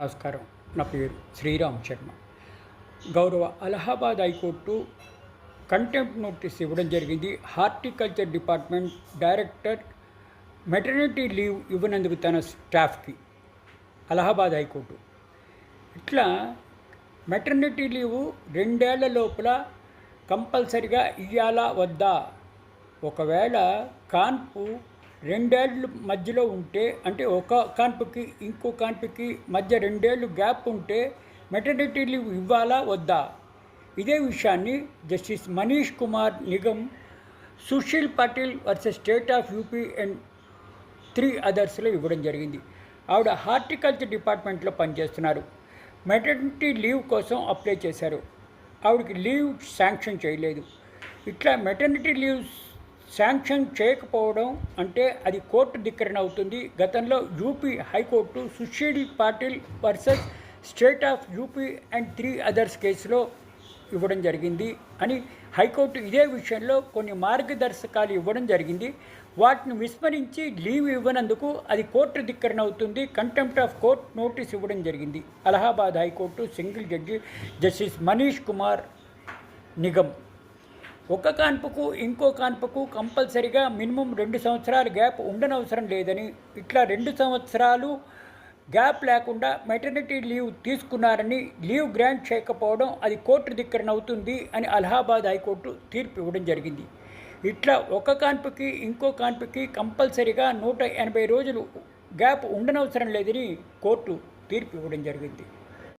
నమస్కారం. నా పేరు శ్రీరామ్ శర్మ. గౌరవ అలహాబాద్ హైకోర్టు కంటెంప్ట్ నోటీస్ ఇవ్వడం జరిగింది. Horticulture department director maternity leave ఇవ్వనందుకు తన స్టాఫ్కి అలహాబాద్ హైకోర్టు. ఇట్లా మెటర్నిటీ లీవు రెండేళ్ళ లోపల కంపల్సరిగా ఇయ్యాలా వద్దా? ఒకవేళ కాన్పు రెండేళ్ళు మధ్యలో ఉంటే అంటే ఒక కాన్పుకి ఇంకో కాన్పుకి మధ్య రెండేళ్ళు గ్యాప్ ఉంటే మెటర్నిటీ లీవ్ ఇవ్వాలా వద్దా? ఇదే విషయాన్ని justice Manish Kumar Nigam Sushil Patil versus state of UP and three అదర్స్లో ఇవ్వడం జరిగింది. ఆవిడ హార్టికల్చర్ డిపార్ట్మెంట్లో పనిచేస్తున్నారు. మెటర్నిటీ లీవ్ కోసం అప్లై చేశారు. ఆవిడకి లీవ్ శాంక్షన్ చేయలేదు. ఇట్లా మెటర్నిటీ లీవ్స్ శాంక్షన్ చేయకపోవడం అంటే అది కోర్టు ధిక్కరణ అవుతుంది. గతంలో UP high court సుషీడి Patil versus state of UP and three others కేసులో ఇవ్వడం జరిగింది అని హైకోర్టు ఇదే విషయంలో కొన్ని మార్గదర్శకాలు ఇవ్వడం జరిగింది. వాటిని విస్మరించి లీవ్ ఇవ్వనందుకు అది కోర్టు ధిక్కరణ అవుతుంది. కంటెంప్ట్ ఆఫ్ కోర్ట్ నోటీస్ ఇవ్వడం జరిగింది. Allahabad high court single judge justice Manish Kumar Nigam ఒక కాన్పుకు ఇంకో కాన్పుకు కంపల్సరిగా మినిమం రెండు సంవత్సరాల గ్యాప్ ఉండనవసరం లేదని ఇట్లా రెండు సంవత్సరాలు గ్యాప్ లేకుండా మెటర్నిటీ లీవ్ తీసుకున్నారని లీవ్ గ్రాంట్ చేయకపోవడం అది కోర్టు ధిక్కరణ అవుతుంది అని అలహాబాద్ హైకోర్టు తీర్పు ఇవ్వడం జరిగింది. ఇట్లా ఒక కాన్పుకి ఇంకో కాన్పుకి కంపల్సరిగా నూట ఎనభై రోజులు గ్యాప్ ఉండనవసరం లేదని కోర్టు తీర్పు ఇవ్వడం జరిగింది.